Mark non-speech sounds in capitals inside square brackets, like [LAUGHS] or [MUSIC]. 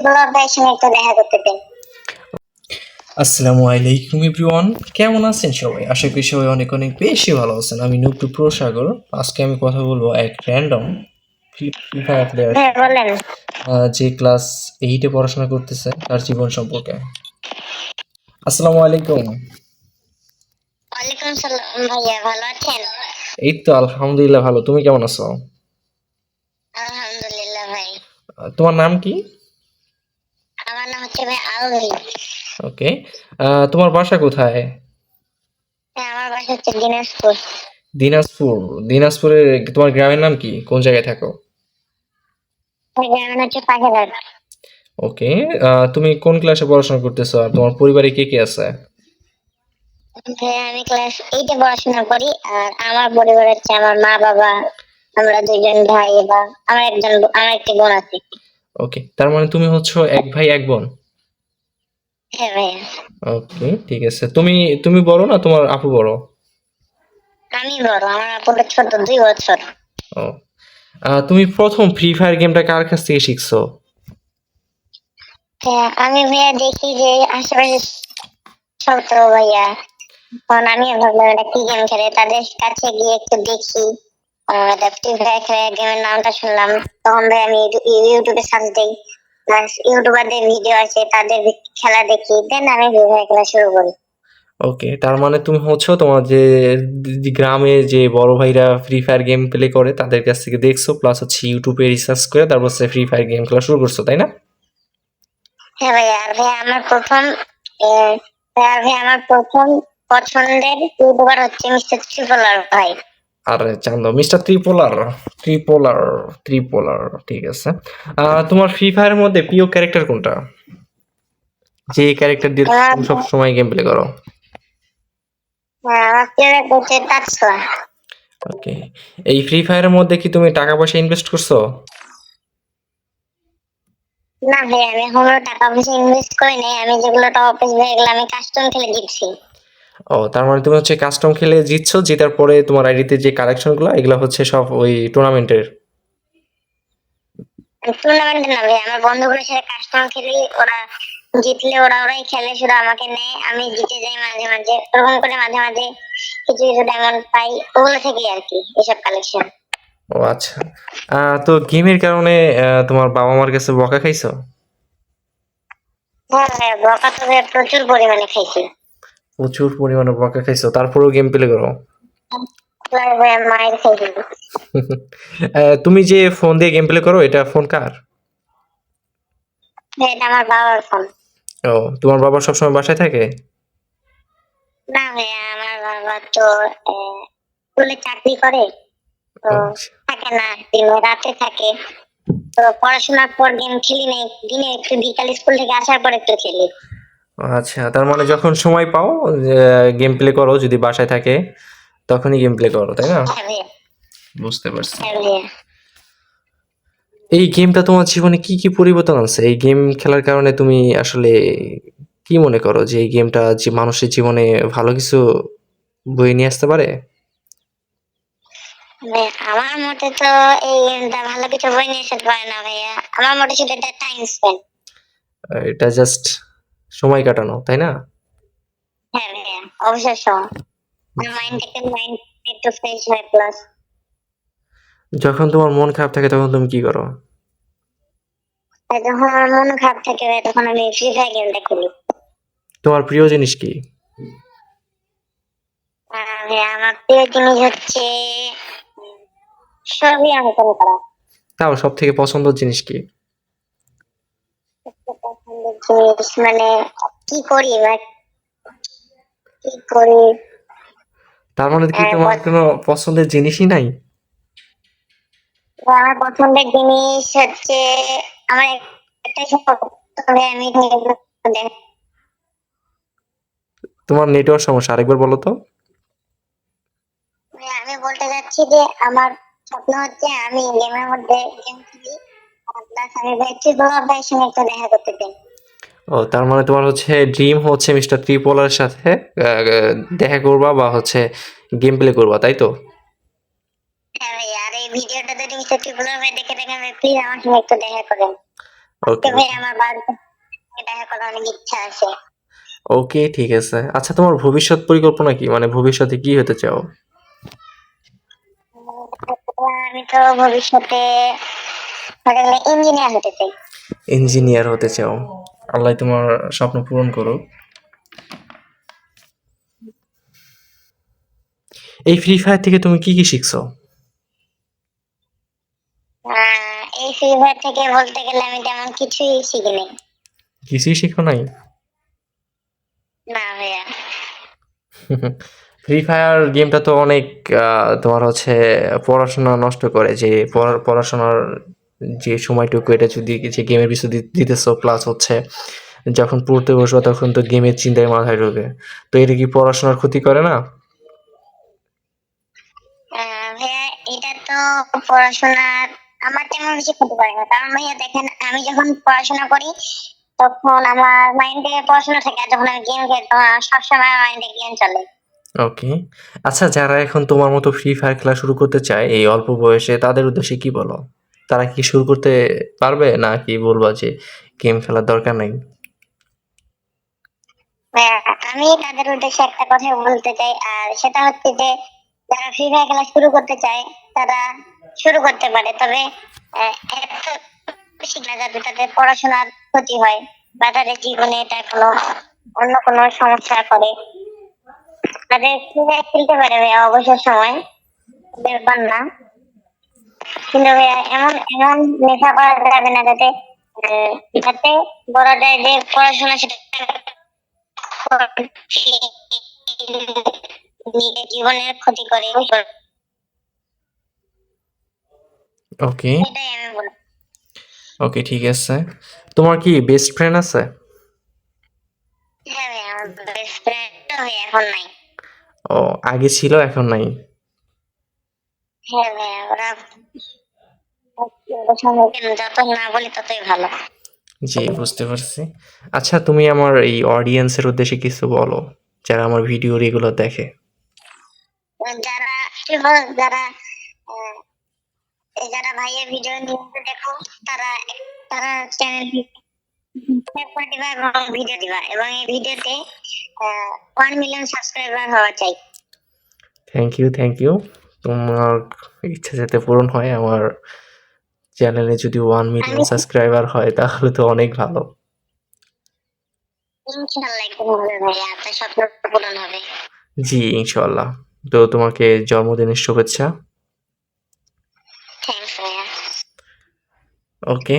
Blog ভাইয়ের সঙ্গে একটু দেখা করতে চাই। আসসালামু আলাইকুম এভরিওয়ান কেমন আছেন সবাই? আশা করি সবাই অনেক অনেক বেশি ভালো আছেন। আমি প্রসাগর। আজকে আমি কথা বলব এক র্যান্ডম ফ্রি ফায়ার প্লেয়ার যে ক্লাস এইটে পড়াশোনা করতেছে তার জীবন সম্পর্কে। আসসালামু আলাইকুম। ওয়ালাইকুম সালাম ভাইয়া ভালো আছেন? এই তো আলহামদুলিল্লাহ ভালো। তুমি কেমন আছো? আলহামদুলিল্লাহ ভাই। তোমার নাম কি? আমার নাম হচ্ছে ভাই আলভি। ওকে তোমার বাসা কোথায়? হ্যাঁ আমার বাসা হচ্ছে দিনাজপুর। দিনাজপুর। দিনাজপুরের তোমার গ্রামের নাম কি? কোন জায়গায় থাকো? গ্রামের হচ্ছে পাখিঘাট ওকে তুমি কোন ক্লাসে পড়াশোনা করতেছো আর তোমার পরিবারে কে কে আছে? হ্যাঁ আমি ক্লাস এইটে পড়াশোনা করি আর আমার পরিবার হচ্ছে আমার মা বাবা আমরা ভাই আমার একজন আমার একটি বোন আছে। ওকে তার মানে তুমি হচ্ছে এক ভাই এক বোন? হ্যাঁ ভাইয়া। ওকে ঠিক আছে। তুমি তুমি বড় না তোমার আপু বড়? আমি বড় আমার আপুটা ছোট দুই বছর। ও। তুমি প্রথম ফ্রি ফায়ার গেমটা কার কাছ থেকে শিখছো? হ্যাঁ আমি ভাইয়া দেখি যে আশেপাশে সব তো ভাইয়া। তখন আমি ভাবলাম এটা কি গেম খেলে তাদের কাছে গিয়ে একটু দেখি। খেলে গেমের নামটা শুনলাম। তখন ভাই আমি ইউটিউবে সার্চ দিই। প্লাস ইউটিউবারদের ভিডিও আছে তাদের খেলা দেখি। দেন আমি ফ্রি ফায়ার খেলা শুরু করি। ওকে তার মানে তুমি হচ্ছে তোমার যে গ্রামে যে বড় ভাইরা ফ্রি ফায়ার গেম প্লে করে তাদের কাছ থেকে দেখছ। প্লাস হচ্ছে ইউটিউবে রিসার্চ করে তারপর হচ্ছে ফ্রি ফায়ার গেম খেলা শুরু করছ তাই না? হ্যাঁ ভাইয়া আর ভাইয়া আমার প্রথম আর ভাইয়া আমার প্রথম পছন্দের ইউটিউবার হচ্ছে মিস্টার ত্রিপলার ভাই। আর চান্দ মিস্টার ত্রিপোলার ত্রিপোলার ত্রিপোলার ঠিক আছে। তোমার ফ্রি ফায়ারের মধ্যে প্রিয় ক্যারেক্টার কোনটা? যে ক্যারেক্টার দিয়ে তুমি সব সময় গেম প্লে করো। হ্যাঁ ওকে এই ফ্রি ফায়ারের মধ্যে কি তুমি টাকা পয়সা ইনভেস্ট করছ? না ভাই আমি এখনও টাকা পয়সা ইনভেস্ট করি নাই। আমি যেগুলো টপ এগুলো আমি কাস্টম খেলে দিচ্ছি। ও তার মানে তুমি হচ্ছে কাস্টম খেলে জিতছো জেতার পরে তোমার আইডিতে যে কালেকশনগুলো এগুলো হচ্ছে সব ওই টুর্নামেন্টের টুর্নামেন্টে না ভাই আমার বন্ধুগুলোর সাথে কাস্টম খেলি ওরা জিতলে ওরা ওরাই খেলে শুধু আমাকে নেয় আমি জিতে যাই মাঝে মাঝে ওরকম করে মাঝে মাঝে কিছু কিছু ডায়মন্ড পাই ওগুলো থেকে আর কি এসব কালেকশন ও আচ্ছা। তো গেমের কারণে তোমার বাবা মার কাছে বকা খাইছো? হ্যাঁ বকা তো প্রচুর পরিমাণে খাইছি। প্রচুর পরিমাণে বকা খাইছো। তারপরেও গেম প্লে করো। খাইছি [LAUGHS] আহ, তুমি যে ফোন দিয়ে গেম প্লে করো এটা ফোন কার? ভাই, এটা আমার বাবার ফোন ও তোমার বাবা সবসময় বাসায় থাকে? না ভাইয়া আমার বাবা তো স্কুলে চাকরি করে। তো আচ্ছা। থাকে না দিনে রাতে থাকে। তো পড়াশোনার পর গেম খেলি নাই দিনে একটু বিকাল স্কুল থেকে আসার পর একটু খেলি। আচ্ছা তার মানে যখন সময় পাও গেম প্লে করো যদি বাসায় থাকে তখনই গেম প্লে করো তাই না? হ্যাঁ। বুঝতে পারছি। হ্যাঁ এই গেমটা তোমার জীবনে কি কি পরিবর্তন আনছে? এই গেম খেলার কারণে তুমি আসলে কি মনে করো যে এই গেমটা যে মানুষের জীবনে ভালো কিছু বয়ে নিয়ে আসতে পারে? আমার মতে তো এই গেমটা ভালো কিছু বই নিয়ে যেতে পারে না ভাইয়া। আমার মতে শুধু এটা টাইম স্পেন্ড এটা জাস্ট সময় কাটানো তাই না? হ্যাঁ ভাইয়া অবশ্যই সব মাইন্ড থেকে মাইন্ড একটু ফ্রেশ হয় প্লাস যখন তোমার মন খারাপ থাকে তখন তুমি কি করো? যখন আমার মন খারাপ থাকে তখন আমি ফ্রি ফায়ার গেমটা খেলি। তোমার প্রিয় জিনিস কি? আমার প্রিয় জিনিস হচ্ছে ছবি অঙ্কন করা। তাও সব থেকে পছন্দের জিনিস কি? মানে কি করি বা কি করি? তার মানে কি হ্যাঁ, তোমার কোনো পছন্দের জিনিসই নাই? আমার পছন্দের জিনিস হচ্ছে আমার একটা তবে আমি তোমার নেটওয়ার্ক সমস্যা আরেকবার বলো তো। মানে আমি বলতে চাচ্ছি যে আমার স্বপ্ন হচ্ছে আমি গেমের মধ্যে গেম খেলি। ও তার মানে তোমার হচ্ছে ড্রিম হচ্ছে মিস্টার ত্রিপোলার সাথে দেখা করবা বা হচ্ছে গেম প্লে করবা তাই তো? হ্যাঁ ভাই আর এই ভিডিওটা যদি মিস্টার ত্রিপুরা ভাই দেখে থাকেন প্লিজ আমার সঙ্গে একটু দেখা করেন। ওকে ভাই আমার বাড়িতে দেখা করার অনেক ইচ্ছা আছে। ওকে ঠিক আছে। আচ্ছা তোমার ভবিষ্যৎ পরিকল্পনা কি? মানে ভবিষ্যতে কি হতে চাও? আমি তো ভবিষ্যতে ইঞ্জিনিয়ার হতে চাই। ইঞ্জিনিয়ার হতে চাও। আল্লাহ তোমার স্বপ্ন পূরণ করুক। এই ফ্রি ফায়ার থেকে তুমি কি কি শিখছো? এই ফ্রি ফায়ার থেকে বলতে গেলে আমি তেমন কিছুই শিখিনি। কিছুই শিখো নাই? না ভাইয়া। ফ্রি ফায়ার গেমটা তো অনেক তোমার হচ্ছে পড়াশোনা নষ্ট করে যে পড়াশোনার যে সময়টুকু এটা যদি যে গেমের পিছু দিতেছো প্লাস হচ্ছে যখন পড়তে বসবো তখন তো গেমের চিন্তায় মাথায় ঢোকে। তো এটা কি পড়াশোনার ক্ষতি করে না? আহ, এটা তো পড়াশোনার আমার তেমন বেশি ক্ষতি করে না। কারণ ভাইয়া দেখেন আমি যখন পড়াশোনা করি তখন আমার মাইন্ডে পড়াশোনা থাকে আর যখন আমি গেম খেলি তখন সবসময় মাইন্ডে গেম চলে। ওকে আচ্ছা যারা এখন তোমার মতো ফ্রি ফায়ার খেলা শুরু করতে চায় এই অল্প বয়সে তাদের উদ্দেশ্যে কি বলো? তারা কি শুরু করতে পারবে? না কি বলবা যে গেম খেলার দরকার নাই? হ্যাঁ, আমি তাদের উদ্দেশ্যে একটা কথা বলতে চাই আর সেটা হচ্ছে যে যারা ফ্রি ফায়ার খেলা শুরু করতে চায় তারা শুরু করতে পারে। তবে বেশি তাদের পড়াশোনার ক্ষতি হয় বা তাদের জীবনে এটা কোনো অন্য কোনো সমস্যা করে। তাদের ফ্রি ফায়ার খেলতে পারে অবসর সময় না কিন্তু ভাইয়া এমন এমন নেশা করা যাবে না যাতে যাতে যায় যে পড়াশোনা সেটা নিজের জীবনের ক্ষতি করে ওকে ওকে ঠিক আছে। তোমার কি বেস্ট ফ্রেন্ড আছে? হ্যাঁ ও আগে ছিল এখন নাই? হ্যাঁ যত না বলি ততই ভালো। জি বুঝতে পারছি। আচ্ছা তুমি আমার এই অডিয়েন্সের উদ্দেশ্যে কিছু বলো যারা আমার ভিডিও রেগুলার দেখে। যারা যারা যারা ভাইয়ের ভিডিও নিয়মিত দেখো তারা তারা চ্যানেল দিবা এবং ভিডিও দিবা। এবং এই ভিডিওতে ওয়ান মিলিয়ন সাবস্ক্রাইবার হওয়া চাই। থ্যাংক ইউ থ্যাংক ইউ তোমার ইচ্ছা যাতে পূরণ হয় আমার চ্যানেলে যদি ওয়ান মিলিয়ন সাবস্ক্রাইবার হয় তাহলে তো অনেক ভালো। জি ইনশাল্লাহ তো তোমাকে জন্মদিনের শুভেচ্ছা। ওকে